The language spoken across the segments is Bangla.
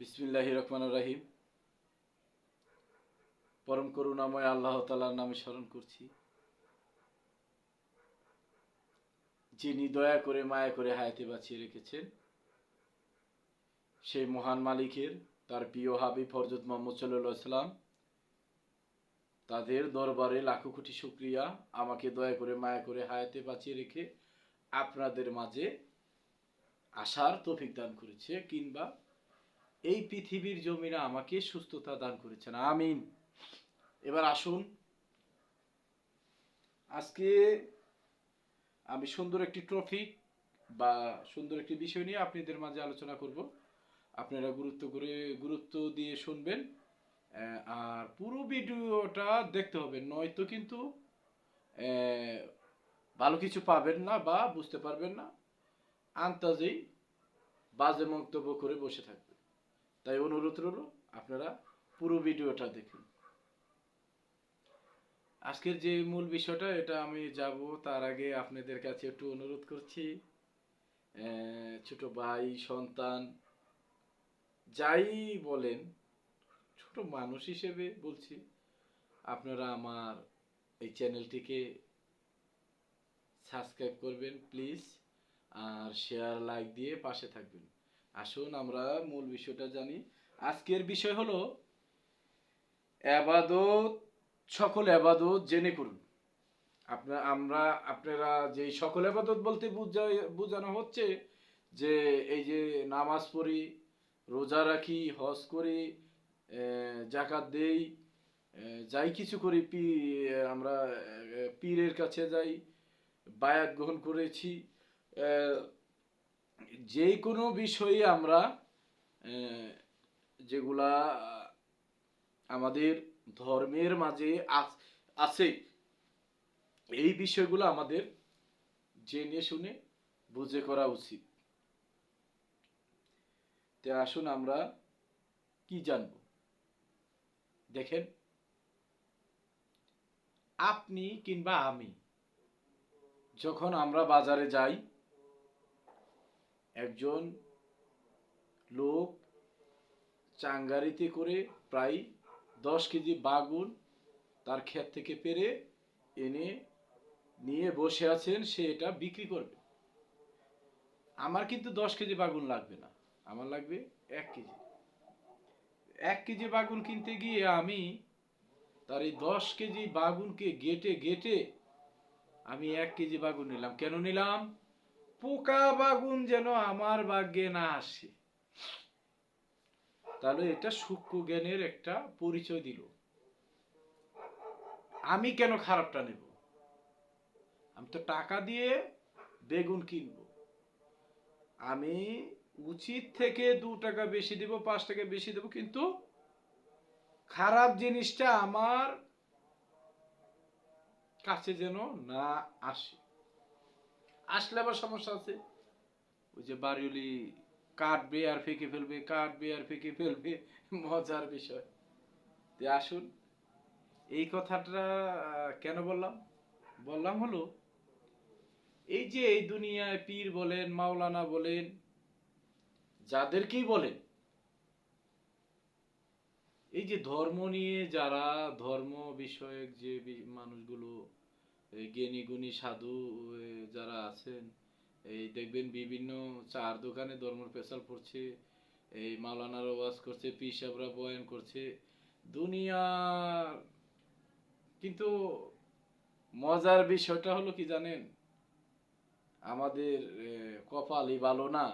বিসমিল্লাহ রহমান রাহিম। পরম করুণাময় আল্লাহ তালার নামে স্মরণ করছি। যিনি দয়া করে মায়া করে হায়াতে বাঁচিয়ে রেখেছেন, সেই মহান মালিকের, তার প্রিয় হাবিব ফরজত মোহাম্মদ সাল্লাম তাদের দরবারে লাখো কোটি শুক্রিয়া। আমাকে দয়া করে মায়া করে হায়াতে বাঁচিয়ে রেখে আপনাদের মাঝে আসার তৌফিক দান করেছে, কিংবা এই পৃথিবীর জমিনে আমাকে সুস্থতা দান করেছেন। আমিন। এবার আসুন। আজকে আমি সুন্দর একটি ট্রফিক বা সুন্দর একটি বিষয় নিয়ে আপনাদের মাঝে আলোচনা করব। আপনারা গুরুত্ব করে, গুরুত্ব দিয়ে শুনবেন আর পুরো ভিডিওটা দেখতে হবে নয়তো কিন্তু ভালো কিছু পাবেন না বা বুঝতে পারবেন না। আন্তাজেই বাজে মন্তব্য করে বসে থাকবেন। তাই অনুরোধ রইল, আপনারা পুরো ভিডিওটা দেখুন। আজকের যে মূল বিষয়টা, এটা আমি যাব, তার আগে আপনাদের কাছে একটু অনুরোধ করছি। ছোট ভাই, সন্তান, যাই বলেন, ছোট মানুষ হিসেবে বলছি, আপনারা আমার এই চ্যানেলটিকে সাবস্ক্রাইব করবেন, প্লিজ, আর শেয়ার, লাইক দিয়ে পাশে থাকবেন। আসুন আমরা মূল বিষয়টা জানি। আজকের বিষয় হলো আবাদত, সকল আবাদত জেনে করুন। আপনার, আমরা, আপনারা যে সকল আবাদত বলতে বোঝানো হচ্ছে যে এই যে নামাজ পড়ি, রোজা রাখি, হজ করি জাকাত দেই যাই কিছু করি, পি আমরা পীরের কাছে যাই, বায়াত গ্রহণ করেছি যে কোনো বিষয়ে আমরা যেগুলা, আমাদের ধর্মের মাঝে আছে, এই বিষয়গুলো আমাদের জেনে শুনে বুঝে করা উচিত। তে আসুন আমরা কি জানব? দেখেন, আপনি কিংবা আমি, যখন আমরা বাজারে যাই একজন লোক চাঙ্গারিতে করে প্রায় দশ কেজি বাগুন তার ক্ষেত থেকে পেরে এনে নিয়ে বসে আছেন, সে এটা বিক্রি করবে। আমার কিন্তু দশ কেজি বাগুন লাগবে না। আমার লাগবে এক কেজি। এক কেজি বাগুন কিনতে গিয়ে আমি তার এই দশ কেজি বাগুনকে গেটে গেটে আমি এক কেজি বাগুন নিলাম। কেন নিলাম? পোকা বাগুন যেন আমার ভাগ্যে না আসে। তাহলে এটা সূক্ষ্ম জ্ঞানের একটা পরিচয় দিল। আমি কেন খারাপটা নেব? আমি তো টাকা দিয়ে বেগুন কিনবো। আমি উচিত থেকে দু টাকা বেশি দেব, পাঁচ টাকা বেশি দেব, কিন্তু খারাপ জিনিসটা আমার কাছে যেন না আসে। আসলে আবার সমস্যা আছে। ওই যে বাড়িওলি কাটবে আর ফেঁকে ফেলবে, কাটবে আর ফেঁকে ফেলবে, মজার বিষয়। তে আসুন, এই কথাটা কেন বললাম? বললাম হলো, এই যে এই দুনিয়ায় পীর বলেন, মাওলানা বলেন, যাদেরকেই বলেন, এই যে ধর্ম নিয়ে যারা ধর্ম বিষয়ক যে মানুষগুলো জ্ঞানী গুণী সাধু যারা আছেন, এই দেখবেন বিভিন্ন চার দোকানে ধর্মের পেশাল পড়ছে, এই মাওলানার ওয়াজ করছে, পীর সাহেবরা বয়ান করছে, দুনিয়ার, কিন্তু মজার বিষয়টা হলো কি জানেন? আমাদের কপালই ভালো না।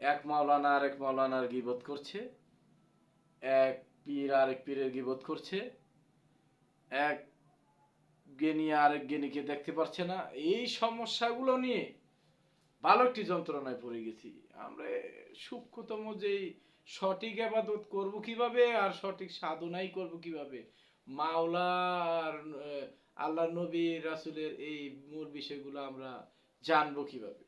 এক মাওলানা আর এক মাওলানার গিবত করছে, এক পীর আরেক পীরের গিবত করছে, এক জ্ঞানী আরেক জ্ঞানীকে দেখতে পারছে না। এই সমস্যাগুলো নিয়ে ভালো একটি যন্ত্রণায় পড়ে গেছি। আমরা সূক্ষ্মতম যে সঠিক আবাদত করব কীভাবে আর সঠিক সাধনাই করব কীভাবে? মাওলা আর আল্লাহ নবী, রাসুলের এই মূল বিষয়গুলো আমরা জানব কীভাবে?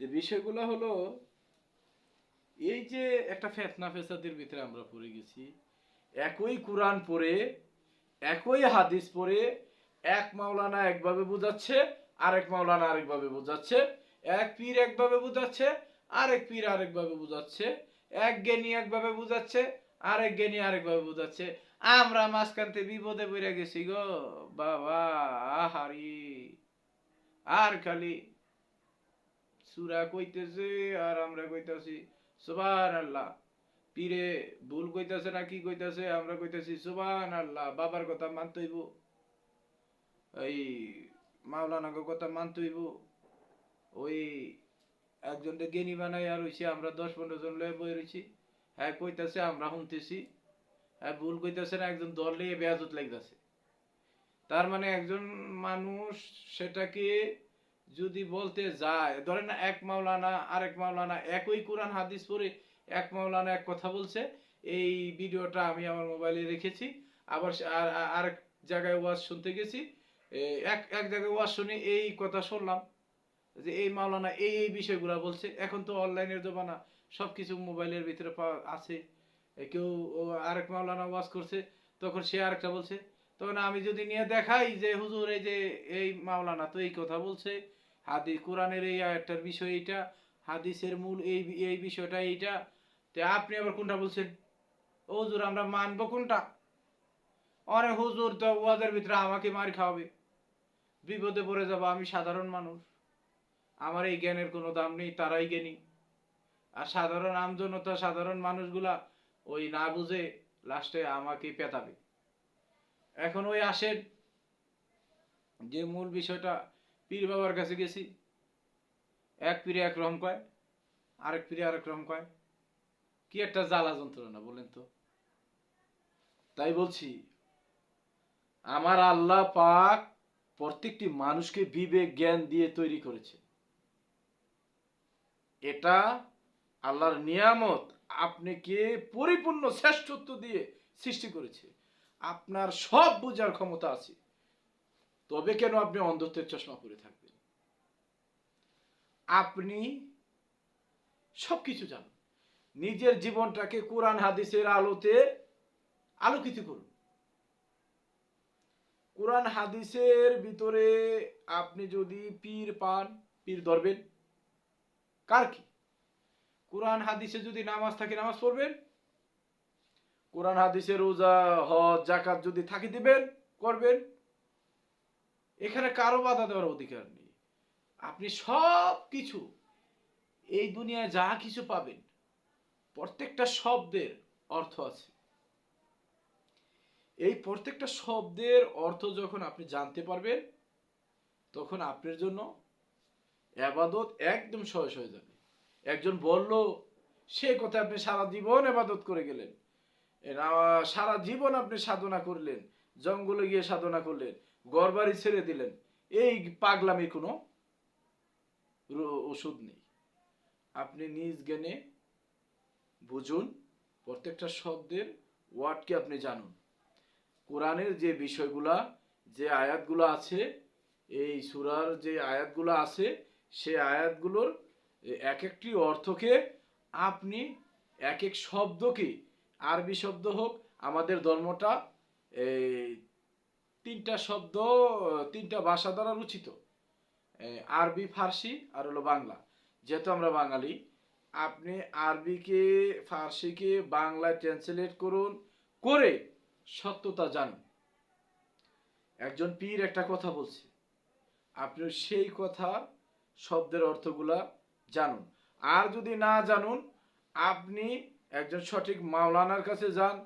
বিষয়গুলো হলো, এই যে একটা ফেতনা ফেসাদের ভিতরে আমরা পড়ে গেছি, একই কোরআন পড়ে একই হাদিস পড়ে এক মাওলানা একভাবে বোঝাচ্ছে, আরেক মাওলানা আরেকভাবে বোঝাচ্ছে, এক পীর একভাবে বোঝাচ্ছে, আরেক পীর আরেকভাবে বোঝাচ্ছে, এক জ্ঞানী একভাবে বুঝাচ্ছে, আরেক জ্ঞানী আরেকভাবে বোঝাচ্ছে। আমরা মাঝখানতে বিপদে পড়ে গেছি গো, বাবা, আহারি। আর খালি সুরা কইতেছে আর আমরা কইতাছি সুবান আল্লাহ পীরে ভুল কইতাছে না কি কইতাছে, আমরা কইতাছি সুবান আল্লাহ বাবার কথা মানতে হইব। এই মাওলানাকে কথা মানতে হইব। ওই একজনকে জ্ঞানী বানাই আর হইছে আমরা দশ পনেরো জন লয়ে বই রয়েছি হ্যাঁ কইতাছে, আমরা শুনতেছি। হ্যাঁ ভুল কইতাছে না, একজন দল নিয়ে বেয়াজত লাগতেছে। তার মানে একজন মানুষ সেটাকে যদি বলতে যায়, ধরেন এক মাওলানা, আরেক মাওলানা একই কোরআন, হাদিস পড়ে এক মাওলানা এক কথা বলছে, এই ভিডিওটা আমি আমার মোবাইলে রেখেছি, আবার আরেক জায়গায় ওয়াজ শুনতে গেছি এক এক জায়গায় ওয়াজ শুনে, এই কথা শুনলাম, যে এই মাওলানা এই এই বিষয়গুলো বলছে, এখন তো অনলাইনের জমানা সব কিছু মোবাইলের ভিতরে পাওয়া আছে কেউ আরেক মাওলানা ওয়াজ করছে, তখন সে আরেকটা বলছে, তখন আমি যদি নিয়ে দেখাই যে হুজুর এই যে, এই মাওলানা তো এই কথা বলছে হাদিস, কোরআনের এই আয়াতটার বিষয় এইটা, হাদিসের মূল এই এই বিষয়টা এইটা। তে আপনি আবার কোনটা বলছেন? হুজুর, আমরা মানবো কোনটা? অনেক হুজুর, তো ওয়াজের ভিতরে আমাকে মার খাওয়াবে। বিপদে পড়ে যাব, আমি সাধারণ মানুষ। আমার এই জ্ঞানের কোনো দাম নেই, তারাই জ্ঞানী। আর সাধারণ আমজনতা, সাধারণ মানুষগুলা ওই না বুঝে লাস্টে আমাকে পেতাবে এখন ওই আসেন যে মূল বিষয়টা পীর বাবার কাছে গেছি। এক পীরে এক রকম কয়, আরেক পীরে আরেক রকম কয়। কি একটা জ্বালা যন্ত্রণা, বলেন তো। তাই বলছি, আমার আল্লাহ পাক প্রত্যেকটি মানুষকে বিবেক, জ্ঞান দিয়ে তৈরি করেছে। এটা আল্লাহর নিয়ামত আপনাকে পরিপূর্ণ শ্রেষ্ঠত্ব দিয়ে সৃষ্টি করেছে। আপনার সব বোঝার ক্ষমতা আছে। তবে কেন আপনি অন্ধত্বের চশমা পরে থাকবেন? আপনি সবকিছু জানেন। নিজের জীবনটাকে কোরআন, হাদিসের আলোতে আলোকিত করুন। কোরআন, হাদিসের ভিতরে আপনি যদি পীর পান, পীর ধরবেন। কার কি? কোরআন, হাদিসে যদি নামাজ থাকে, নামাজ পড়বেন। কোরআন, হাদিসে রোজা, হজ জাকাত যদি থাকি দিবেন, করবেন। এখানে কারও বাধা দেওয়ার অধিকার নেই। আপনি সব কিছু এই দুনিয়ায় যা কিছু পাবেন, প্রত্যেকটা শব্দের অর্থ আছে। এই প্রত্যেকটা শব্দের অর্থ যখন আপনি জানতে পারবেন, তখন আপনার জন্য আবাদত একদম সহজ হয়ে যাবে। একজন বলল, সে কথা আপনি সারা জীবন আবাদত করে গেলেন। সারা জীবন আপনি সাধনা করলেন, জঙ্গলে গিয়ে সাধনা করলেন। গড়বাড়ি ছেড়ে দিলেন। এই পাগলামি কোনো ওষুধ নেই। আপনি নিজ জ্ঞানে বুঝুন, প্রত্যেকটা শব্দের ওয়ার্ডকে আপনি জানুন। কোরআনের যে বিষয়গুলা, যে আয়াতগুলো আছে, এই সুরার যে আয়াতগুলো আছে, সে আয়াতগুলোর এক একটি অর্থকে আপনি এক এক শব্দকে, আরবি শব্দ হোক, আমাদের ধর্মটা তিনটা শব্দ, তিনটা ভাষা দ্বারা রচিত। আরবি, ফার্সি আর হলো বাংলা। যেহেতু আমরা বাঙালি, আপনি আরবিকে, ফার্সিকে বাংলায় ট্রান্সলেট করুন করে সত্যতা জানুন। একজন পীর একটা কথা বলছে। আপনি সেই কথা শব্দের অর্থগুলা জানুন। আর যদি না জানুন, আপনি একজন সঠিক মাওলানার কাছে যান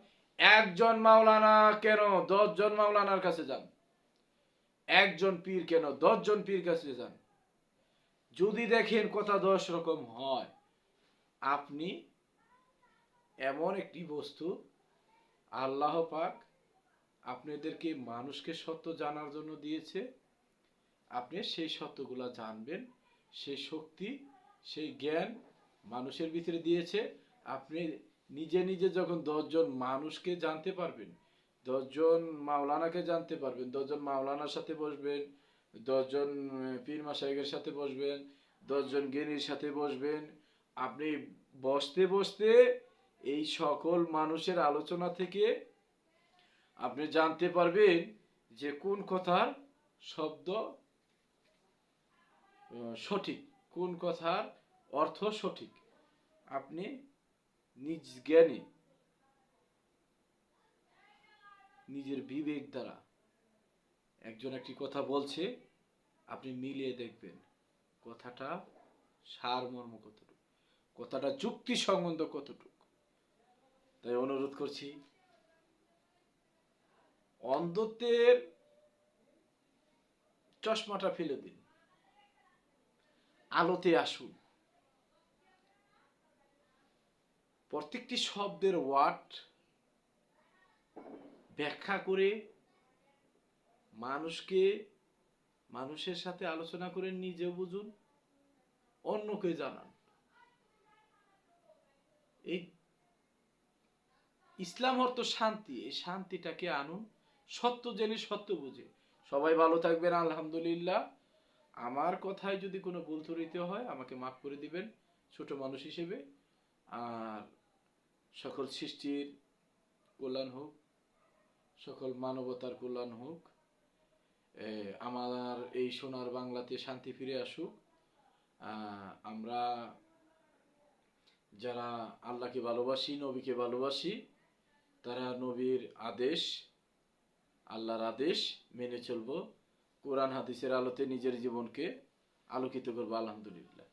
একজন মাওলানা কেন? দশজন মাওলানার কাছে যান। একজন পীর কেন? দশজন পীর কাছে যান। যদি দেখেন কথা দশ রকম হয়, আপনি এমন একটি বস্তু আল্লাহ পাক আপনাদেরকে মানুষকে সত্য জানার জন্য দিয়েছে। আপনি সেই সত্যগুলা জানবেন, সেই শক্তি, সেই জ্ঞান মানুষের ভিতরে দিয়েছে। আপনি নিজে নিজে যখন দশজন মানুষকে জানতে পারবেন, দশজন মাওলানাকে জানতে পারবেন, দশজন মাওলানার সাথে বসবেন, দশজন পীর মাসাইকের সাথে বসবেন, দশজন জ্ঞানীর সাথে বসবেন, আপনি বসতে বসতে এই সকল মানুষের আলোচনা থেকে আপনি জানতে পারবেন যে কোন কথার শব্দ সঠিক, কোন কথার অর্থ সঠিক। আপনি নিজ জ্ঞানে, নিজের বিবেক দ্বারা একজন একটি কথা বলছে, আপনি মিলিয়ে দেখবেন। কথাটা সারমর্ম কতটুকু? কথাটা যুক্তি সম্বন্ধ কতটুকু? তাই অনুরোধ করছি, অন্ধত্বের চশমাটা ফেলে দিন। আলোতে আসুন। প্রত্যেকটি শব্দের ওয়ার্ড ব্যাখ্যা করে মানুষকে, মানুষের সাথে আলোচনা করে নিজে বুঝুন, অন্যকে জানান। এই ইসলাম অর্থ শান্তি, এই শান্তিটাকে আনুন, সত্য জেনে সত্য বুঝে। সবাই ভালো থাকবেন, আলহামদুলিল্লাহ। আমার কথায় যদি কোনো ভুল ত্রুটি হয়, আমাকে মাফ করে দিবেন, ছোট মানুষ হিসেবে। আর সকল সৃষ্টির কল্যাণ হোক, সকল মানবতার কল্যাণ হোক আমার এই সোনার বাংলাতে শান্তি ফিরে আসুক। আমরা যারা আল্লাহকে ভালোবাসি, নবীকে ভালোবাসি, তারা নবীর আদেশ, আল্লাহর আদেশ মেনে চলবো। কোরআন হাদিসের আলোতে নিজের জীবনকে আলোকিত করব, আলহামদুলিল্লাহ।